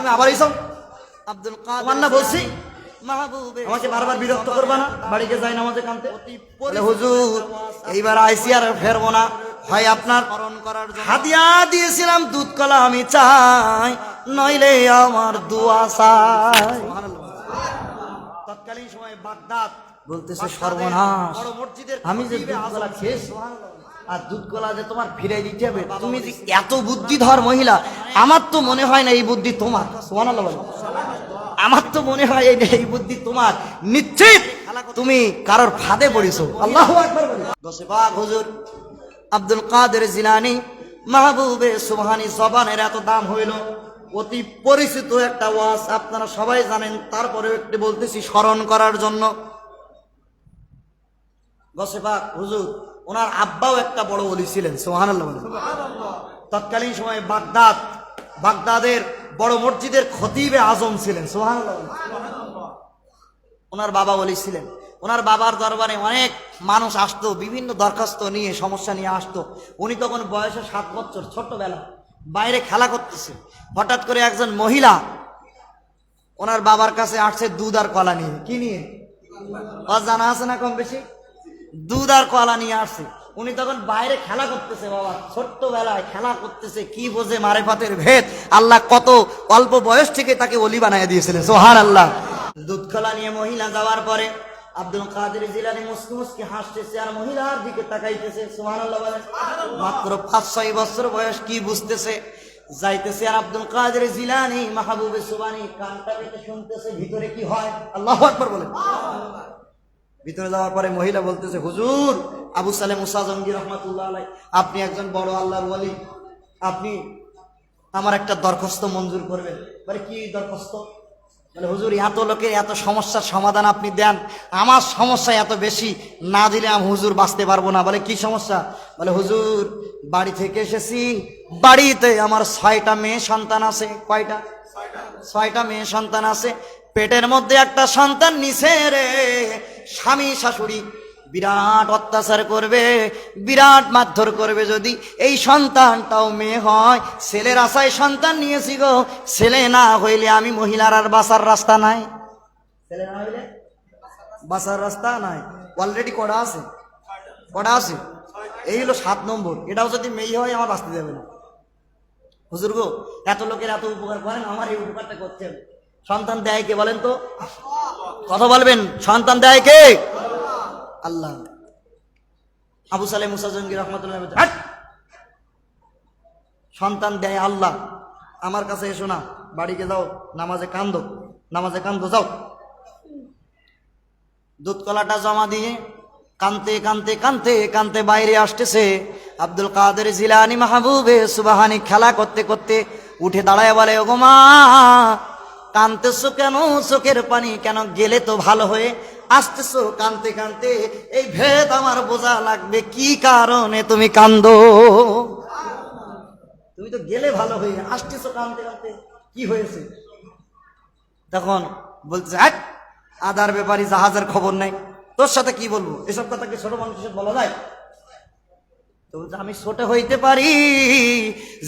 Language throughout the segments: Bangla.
তুমি আবার এইসব আব্দুল তোমার না বলছি? আমাকে বারবার বিরক্ত করবা না? বাড়িতে যাই নামাজে কানতে? বলে হুজুর এইবার আইসি আর ফেরবো না। হয় আপনার হাদিয়া দিয়েছিলাম দুধ কলা আমি চাই নইলে আমার দুয়া চাই। তৎকালীন সময় বাগদাদ বলতেছে সর্বনাশ। বড় মসজিদের আমি যে দুধ কলা খেয়েছি। আর দুধ কলা যে তোমার ফিরাই দিতে হবে, তুমি যে এত বুদ্ধিধর মহিলা, আমার তো মনে হয় না এই বুদ্ধি তোমার। আমার তো মনে হয় এই এই বুদ্ধি তোমার। নিশ্চিত তুমি কারোর ফাঁদে পড়িছো। আল্লাহ হুজুর, আব্দুল কাদের জিলানি, মাহবুবে সুবহানি জবানের এত দাম হইল। অতি পরিচিত একটা ওয়াজ আপনারা সবাই জানেন তারপরে একটি বলতেছি স্মরণ করার জন্য। গসেবাক হুজুর ওনার আব্বাও একটা বড় বলি ছিলেন সোহানাল্লাহ তৎকালীন সময়ে বাগদাদ, বাগদাদের বড় মসজিদের খতিবে আজম ছিলেন সোহানাল্লাহ ওনার বাবা বলি ছিলেন। ওনার বাবার দরবারে অনেক মানুষ আসতো, বিভিন্ন দরখাস্ত নিয়ে, সমস্যা নিয়ে আসতো। উনি তখন বয়সে সাত বছর, ছোট্টবেলা, বাইরে খেলা করতেছে। হঠাৎ করে একজন মহিলা ওনার বাবার কাছে আসছে দুধ আর কলা নিয়ে। কি নিয়ে? জানা আছে না কম বেশি? দুধ আর কলা নিয়ে আসছে। উনি তখন বাইরে খেলা করতেছে, বাবা। ছোট্টবেলায় খেলা করতেছে, কি বোঝে মারে পাতের ভেদ। আল্লাহ কত অল্প বয়স থেকে তাকে অলি বানায় দিয়েছিলেন সোহার আল্লাহ দুধ কলা নিয়ে মহিলা যাওয়ার পরে আব্দুল কাদের জিলানি মুসকি মুসকি হাসতেছে আর মহিলার দিকে তাকাইতেছে সোহান আল্লাহ মাত্র পাঁচ, ছয় বছর বয়স, কি বুঝতেছে? যাইতেছে আর আব্দুল কাদের জিলানি মাহবুবে সুবানি কানটা পেতে শুনতেছে, ভিতরে কি হয়? আল্লাহ আকবার বলেন। ভিতরে যাওয়ার পরে মহিলা বলতেছে, হুজুর, আবু সালেম মুসা জঙ্গি রহমাতুল্লাহ আলাই আপনি একজন বড় আল্লাহর ওয়ালি, আপনি আমার একটা দরখাস্ত মঞ্জুর করবেন। বলে, কি দরখাস্ত? বলে, হুজুর, এত লোকের এত সমস্যার সমাধান আপনি দেন, আমার সমস্যা এত বেশি, না দিলে আমি হুজুর বাঁচতে পারব না। বলে, কি সমস্যা? বলে, হুজুর, বাড়ি থেকে এসেছি, বাড়িতে আমার ছয়টা মেয়ে সন্তান আছে। কয়টা? ছয়টা মেয়ে সন্তান আছে। পেটের মধ্যে একটা সন্তান নিছে রে। স্বামী, শাশুড়ি বিরাট অত্যাচার করবে, বিরাট মারধর করবে যদি এই সন্তানটাও মেয়ে হয়। ছেলের আশায় সন্তান নিয়েছি গো। ছেলে না হইলে আমি মহিলার আর বাসার রাস্তা নাই। ছেলে না হইলে বাসার রাস্তা নাই। অলরেডি কড়া আছে? কড়া আছে? এই হলো সাত নম্বর। এটাও যদি মেয়ে হয়, আমার বাঁচতে যাবে না। হুজুর গো, এত লোকের এত উপকার করেন, আমার এই উপকারটা করছেন সন্তান দেয় কে বলেন তো? কথা বলবেন, সন্তান দেয় কে? আল্লাহ। আবু সালে মুসাজঙ্গি রহমতুল্লাহ সন্তান দেয় আল্লাহ। আমার কাছে এসো না, বাড়িতে যাও, নামাজে কান্দো নামাজে কান্দো, যাও। দুধ কলাটা জমা দিয়ে কানতে কানতে কানতে কানতে বাইরে আসতেছে। আব্দুল কাদের জিলানি মাহবুবে সুবাহানি খেলা করতে করতে উঠে দাঁড়ায় বলে, ওগো মা কানতেছো কেন? চোখের পানি কেন? গেলে তো ভালো হয়ে আসতেছো। কানতে কানতে এই ভেদ আমার বোঝা লাগবে। কি কারণে তুমি কান্দো? তুমি তো গেলে ভালো হয়ে আসতেছো কানতে কানতে। কি হয়েছে? তখন বলছে "হাট, আদার ব্যাপারী জাহাজের খবর নাই। তোর সাথে কি বলব? এসব কথা কি ছোট মানুষের বলা যায়? তো আমি ছোট হইতে পারি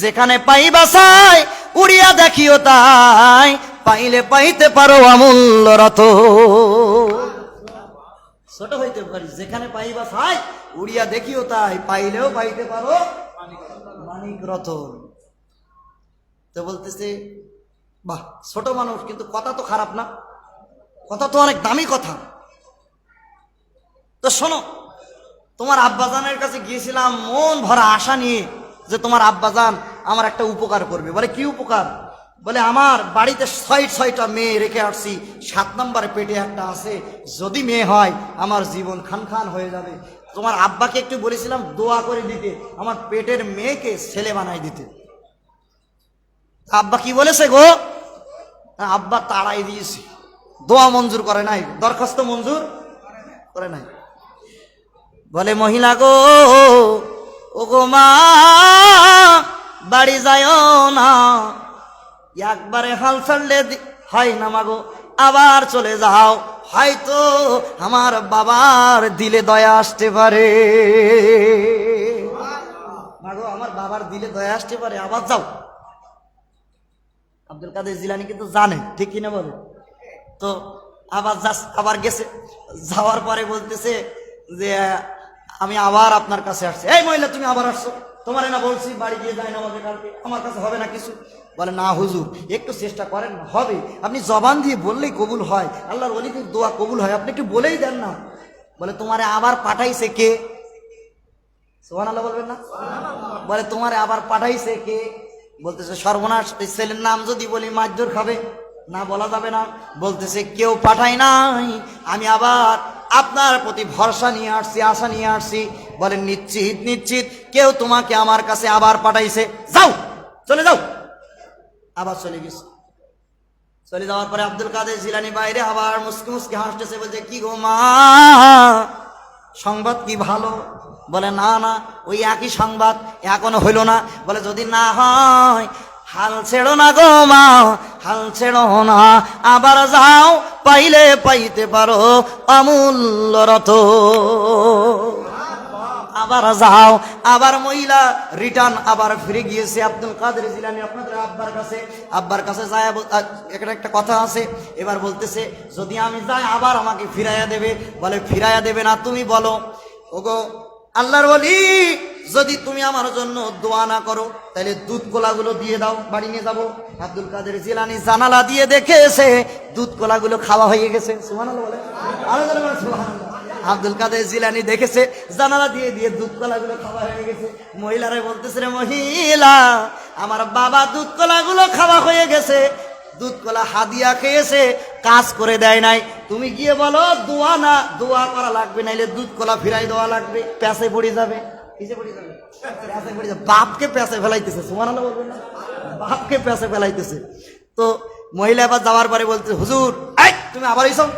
যেখানে পাই বাসায় উড়িয়া দেখিও তাই পাইলে পাইতে পারো অমূল্য রত। ছোট হইতে পারি যেখানে পাইবা বাসায় উড়িয়া দেখিও তাই পাইলেও পাইতে পারো মানিক রতন। তো বলতেছে বাহ ছোট মানুষ কিন্তু কথা তো খারাপ না। কথা তো অনেক দামি কথা। তো শোনো তোমার আব্বাজানের কাছে গিয়েছিলাম মন ভরা আশা নিয়ে যে তোমার আব্বাজান আমার একটা উপকার করবে। বলে কি উপকার? বলে, আমার বাড়িতে ছয় ছয়টা মেয়ে রেখে আসছি। সাত নম্বরে পেটে একটা আছে। যদি মেয়ে হয়, আমার জীবন খান খান হয়ে যাবে। তোমার আব্বাকে একটু বলেছিলাম, দোয়া করে দিতে। আমার পেটের মেয়েকে ছেলে বানাই দিতে। আব্বা কি বলেছে গো? আব্বা তাড়াই দিয়েছে। দোয়া মঞ্জুর করে নাই। দরখাস্ত মঞ্জুর করে নাই। বলে, মহিলা গো ও গো মা, বাড়ি যায় না। একবারে হাল ছাড়লে হয় না মাগো, আবার চলে যাও। হয়তো আমার বাবার দিলে দয়া আসতে পারে। মাগো, আমার বাবার দিলে দয়া আসতে পারে, আবার যাও। আব্দুল কাদের জিলানি কিন্তু জানে, ঠিক কিনা বলে? তো আবার যাস আবার গেছে। যাওয়ার পরে বলতেছে যে, আমি আবার আপনার কাছে আসছি। এই মহিলা, তুমি আবার আসছো। তোমার না বলছি, বাড়ি গিয়ে যায় না আমাকে কালকে, আমার কাছে হবে না কিছু। বলে, না, হুজুর, একটু চেষ্টা করেন না হবে। আপনি জবান দিয়ে বললেই কবুল হয়। আল্লাহর অলিদের দোয়া কবুল হয়। আপনি একটু বলেই দেন না। বলে, তোমারে আবার পাঠাইছে কে? সোহান আল্লাহ বলবেন না? বলে, তোমারে আবার পাঠাইছে কে? বলতেছে, সর্বনাশ ছেলের নাম যদি বলি, মারধর খাবে। না, বলা যাবে না। বলতেছে, কেউ পাঠাই নাই। আমি আবার আপনার প্রতি ভরসা নিয়ে আসছি, আশা নিয়ে আসছি। বলেন, নিশ্চিত নিশ্চিত, কেউ তোমাকে আমার কাছে আবার পাঠাইছে। যাও, চলে যাও। আবার চলে গেছে। চলে যাওয়ার পরে আব্দুল কাদের জিলানি বাইরে আবার মুসকি মুসকি হাসতেছে, বলছে, কি গো মা, সংবাদ কি ভালো? বলে, না না, ওই একই সংবাদ এখনও হইল না। বলে, যদি না হয়, হাল ছেড়ো না গো মা, হাল ছেড়ো না। আবার যাও, পাইলে পাইতে পারো অমূল্য রত আবার যাও, আবার মহিলা রিটার্ন আবার ফিরে গিয়েছে। আব্দুল কাদের জিলানি আপনাদের আব্বার কাছে আব্বার কাছে যায় এখানে একটা কথা আছে। এবার বলতেছে, যদি আমি যাই, আবার আমাকে ফিরাইয়া দেবে। বলে, ফিরাইয়া দেবে না, তুমি বলো। ওগো, আল্লাহর বলি যদি তুমি আমার জন্য দোয়া না করো, তাহলে দুধ কোলাগুলো দিয়ে দাও, বাড়ি নিয়ে যাব। আব্দুল কাদের জিলানি জানালা দিয়ে দেখে এসে দুধ কোলাগুলো খাওয়া হয়ে গেছে। সুবহানাল্লাহ বলে। সুবহানাল্লাহ। আব্দুল কাদের জিলানি দেখেছে, জানালা দিয়ে দিয়ে দুধ কলাগুলো খাওয়া হয়ে গেছে। মহিলারা বলতেছে রে মহিলা, আমার বাবা দুধ কলাগুলো খাওয়া হয়ে গেছে। দুধ কলা হাদিয়া খেয়েছে, কাজ করে দেয় নাই। তুমি গিয়ে বলো, দোয়া না, দোয়া করা লাগবে, নাইলে দুধ কলা ফিরাই দেওয়া লাগবে। প্যাসে পড়ে যাবে। বাপকে প্যাসে ফেলাইতেছে সুমান বলবেন না। বাপকে প্যাসে ফেলাইতেছে। তো মহিলা আবার যাওয়ার পরে বলতে হুজুর, এই, তুমি আবার এইসব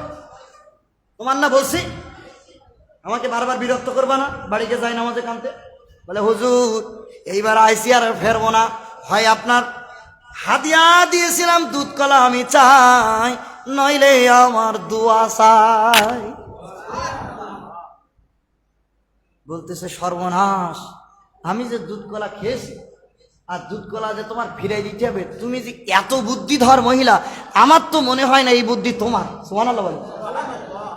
তোমার না বলছি আমাকে বারবার বিরক্ত করবা না? বাড়িতে যাই না আমাদের কানতে? বলে, হুজুর, এইবার আইসি আর ফেরবো না। হয় আপনার হাদিয়া দিয়েছিলাম দুধ কলা আমি চাই, নইলে আমার দুয়া চাই। বলতেছে, সর্বনাশ, আমি যে দুধ কলা খেয়েছি, আর দুধ কলা যে তোমার ফিরাই দিতে হবে, তুমি যে এত বুদ্ধিধর মহিলা, আমার তো মনে হয় না এই বুদ্ধি তোমার। সোমান বলে।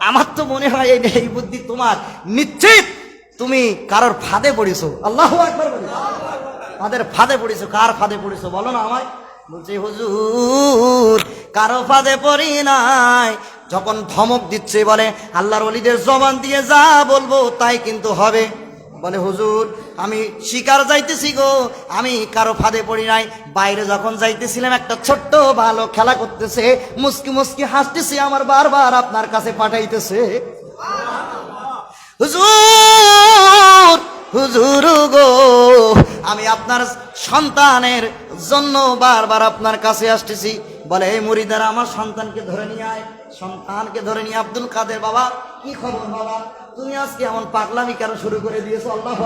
আমার তো মনে হয় এই এই বুদ্ধি তোমার। নিশ্চিত তুমি কারোর ফাঁদে পড়েছো। আল্লাহ তাদের ফাঁদে পড়েছো। কার ফাঁদে পড়েছো? বলো না আমায়। বলছে, হুজুর, কারও ফাঁদে পড়ি নাই। যখন ধমক দিচ্ছে, বলে, আল্লাহর অলিদের জবান দিয়ে যা বলব, তাই কিন্তু হবে। বলে, হুজুর আমি শিকার যাইতেছি গো। আমি কারও ফাঁদে পড়ি নাই। বাইরে যখন যাইতেছিলাম, একটা ছোট্ট ভালো খেলা করতেছে। মুস্কি মুস্কি হাসতেছে, আমার বারবার আপনার কাছে পাঠাইতেছে। হুজুর হুজুর গো, আমি আপনার সন্তানের জন্য বারবার আপনার কাছে আসতেছি। বলে, এই মুড়িদারা, আমার সন্তানকে ধরে নিয়ে আয়। সন্তানকে ধরে নিয়ে আব্দুল কাদের বাবা, কি খবর বাবা? তুমি আজকে এমন পাগলামি কেন শুরু করে দিয়েছ? আল্লাহ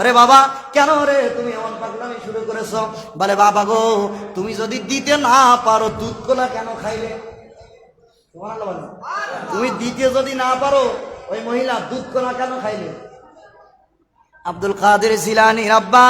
আরে বাবা কেন রে তুমি এমন পাগলামি শুরু করেছ? বলে বাবা গো তুমি যদি দিতে না পারো দুধ কোলা কেন খাইলে? তুমি দিতে যদি না পারো ওই মহিলা দুধ কলা কেন খাইলে? আব্দুল কাদের জিলানি, রাব্বা,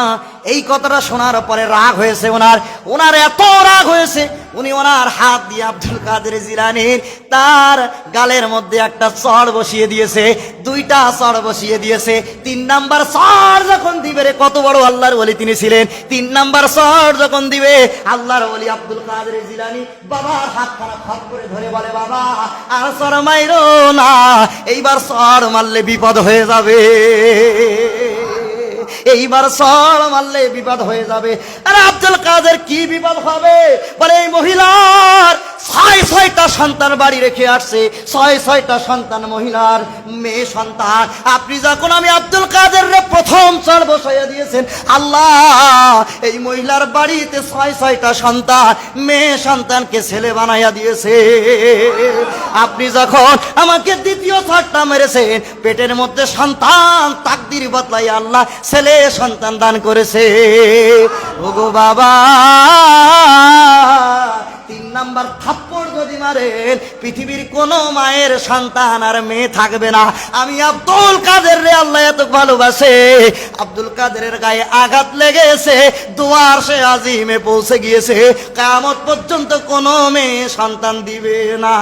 এই কথাটা শোনার পরে রাগ হয়েছে ওনার। ওনার এত রাগ হয়েছে, উনি ওনার হাত দিয়ে আব্দুল কাদের জিলানির তার গালের মধ্যে একটা চড় বসিয়ে দিয়েছে, দুইটা চড় বসিয়ে দিয়েছে। তিন নাম্বার চড় যখন দিবে রে, কত বড় আল্লাহর বলি তিনি ছিলেন। তিন নাম্বার চড় যখন দিবে, আল্লাহর বলি আব্দুল কাদের জিলানি বাবার হাত খারাপ হাত করে ধরে বলে, বাবা, আর চড় মাইরো না, এইবার চড় মারলে বিপদ হয়ে যাবে। এইবার সর মারলে বিপদ হয়ে যাবে। আর আব্দুল কাদের কি বিপদ হবে? বলে এই মহিলার ছয় ছয়টা সন্তান বাড়ি রেখে আসছে। ছয়, ছয়টা সন্তান মহিলার মেয়ে, সন্তান। আপনি যখন আমি আব্দুল কাদের প্রথম চর বসাইয়া দিয়েছেন, আল্লাহ, এই মহিলার বাড়িতে ছয়, ছয়টা সন্তান, মেয়ে সন্তানকে ছেলে বানাইয়া দিয়েছে। আপনি যখন আমাকে দ্বিতীয় ছটটা মেরেছেন, পেটের মধ্যে সন্তান তাকদির বদলাই আল্লাহ ছেলে সন্তান দান করেছে। ওগো বাবা, তিন নাম্বার থাপ্পড় যদি মারেন পৃথিবীর কোনো মায়ের সন্তান আর মেয়ে থাকবে না। আমি আব্দুল কাদের রে আল্লাহ এত ভালোবাসে। আব্দুল কাদেরের গায়ে আঘাত লেগেছে, দুয়ার সে আজিমে পৌঁছে গিয়েছে। কামত পর্যন্ত কোনো মেয়ে সন্তান দিবে না।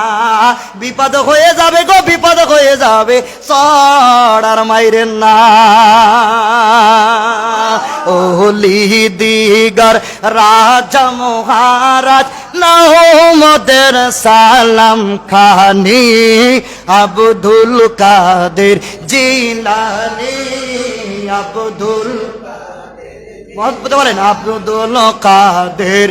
বিপদ হয়ে যাবে গো, বিপদ হয়ে যাবে। চড়ার মাইরেন না। ওলি দিগর রাজা মহারাজ নহমদের সালাম খানি আব্দুল কাদের জিলানি, আব্দুল মহব্বত বলেন আব্দুল কাদের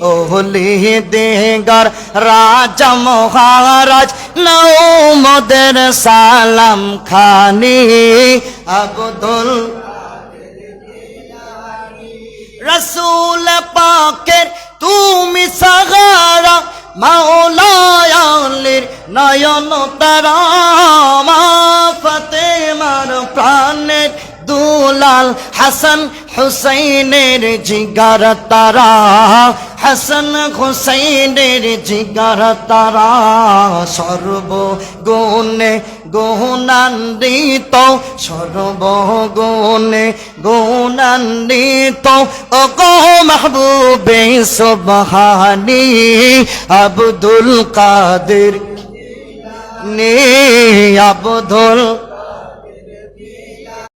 ওহলি দেগার রাজা মহারাজ নৌমদের সালাম খানি আব্দুল মাওলায়ালির নয়ন তারা দুলাল হাসান হুসাইনের জিগার তারা, হাসান হুসাইনের জিগার তারা সর্ব গুণে গুণান্বিত সর্ব গুণে গুণান্বিত। ও গো মাহবুবে সুবহানি আব্দুল কাদের, নে আব্দুল